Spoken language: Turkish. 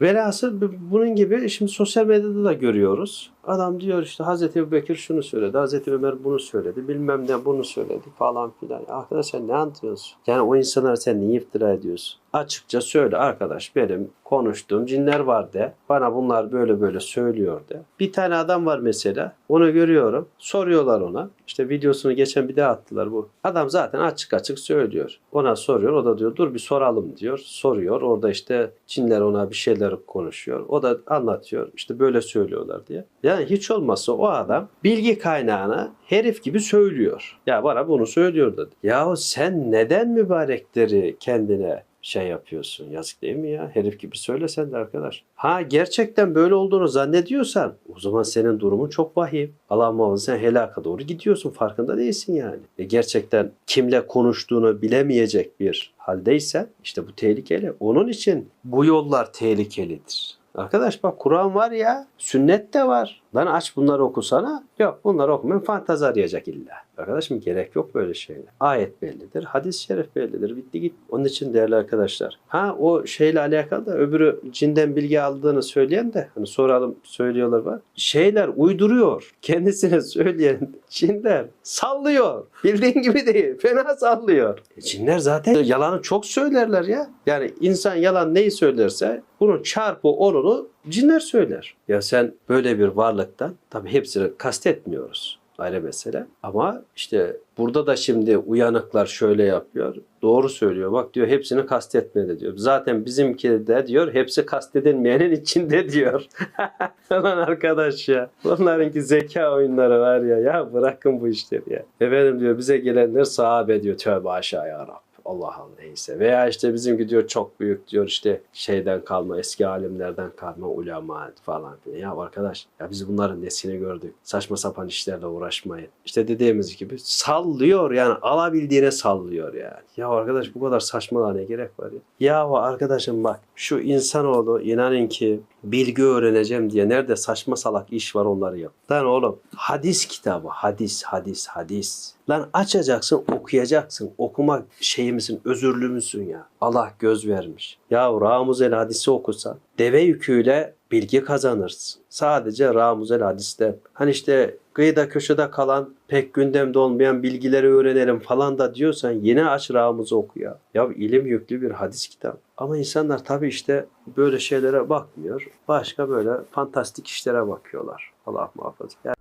Velhasıl bu- bunun gibi şimdi sosyal medyada da görüyoruz. Adam diyor işte Hazreti Ebu şunu söyledi, Hazreti Ömer bunu söyledi, bilmem ne bunu söyledi falan filan. Arkadaş sen ne anlatıyorsun? Yani o insanlara sen niye iftira ediyorsun? Açıkça söyle arkadaş benim konuştuğum cinler var de. Bana bunlar böyle böyle söylüyor de. Bir tane adam var mesela. Onu görüyorum. Soruyorlar ona. İşte videosunu geçen bir daha attılar bu. Adam zaten açık açık söylüyor. Ona soruyor. O da diyor dur bir soralım diyor. Soruyor. Orada işte cinler ona bir şeyler konuşuyor. O da anlatıyor. İşte böyle söylüyorlar diye. Yani hiç olmazsa o adam bilgi kaynağına herif gibi söylüyor. Ya bana bunu söylüyor dedi. Yahu sen neden mübarekleri kendine şey yapıyorsun. Yazık değil mi ya? Herif gibi söylesen de arkadaş. Ha gerçekten böyle olduğunu zannediyorsan o zaman senin durumun çok vahim. Allah muhafaza sen helaka doğru gidiyorsun. Farkında değilsin yani. E gerçekten kimle konuştuğunu bilemeyecek bir haldeysen işte bu tehlikeli. Onun için bu yollar tehlikelidir. Arkadaş bak Kur'an var ya, sünnet de var. Lan aç bunları okusana. Yok bunları okumayın fantazi arayacak illa. Arkadaşım gerek yok böyle şeyler. Ayet bellidir, hadis-i şerif bellidir. Bitti git. Onun için değerli arkadaşlar. Ha o şeyle alakalı da öbürü cinden bilgi aldığını söyleyen de hani soralım söylüyorlar var. Şeyler uyduruyor. Kendisine söyleyen cinler sallıyor. Bildiğin gibi değil. Fena sallıyor. E, cinler zaten yalanı çok söylerler ya. Yani insan yalan neyi söylerse bunun çarpı onunu cinler söyler. Ya sen böyle bir varlıktan tabii hepsini kastetmiyoruz ayrı mesele. Ama işte burada da şimdi uyanıklar şöyle yapıyor. Doğru söylüyor. Bak diyor hepsini kastetmedi diyor. Zaten bizimki de diyor hepsi kastedilmeyenin içinde diyor. Lan arkadaş ya. Bunlarınki zeka oyunları var ya. Ya bırakın bu işleri ya. Efendim diyor bize gelenler sahabe diyor. Tövbe aşağı ya Rab. Allah Allah neyse. Veya işte bizimki diyor çok büyük diyor işte şeyden kalma eski alimlerden kalma ulema falan filan. Ya arkadaş ya biz bunların nesini gördük. Saçma sapan işlerle uğraşmayın. İşte dediğimiz gibi sallıyor yani alabildiğine sallıyor yani. Ya arkadaş bu kadar saçmalığa ne gerek var ya. Ya arkadaşım bak şu insanoğlu inanın ki bilgi öğreneceğim diye nerede saçma salak iş var onları yap. Lan oğlum hadis kitabı hadis hadis hadis. Lan açacaksın okuyacaksın. Okumak şeyimizin özürlümüzün ya. Allah göz vermiş. Ya Ramuzel hadisi okusan deve yüküyle bilgi kazanırsın. Sadece Ramuzel hadisten. Hani işte kıyıda köşede kalan pek gündemde olmayan bilgileri öğrenelim falan da diyorsan yine aç Ramuz'u oku ya. Ya ilim yüklü bir hadis kitabı. Ama insanlar tabii işte böyle şeylere bakmıyor. Başka böyle fantastik işlere bakıyorlar. Allah muhafaza. Yani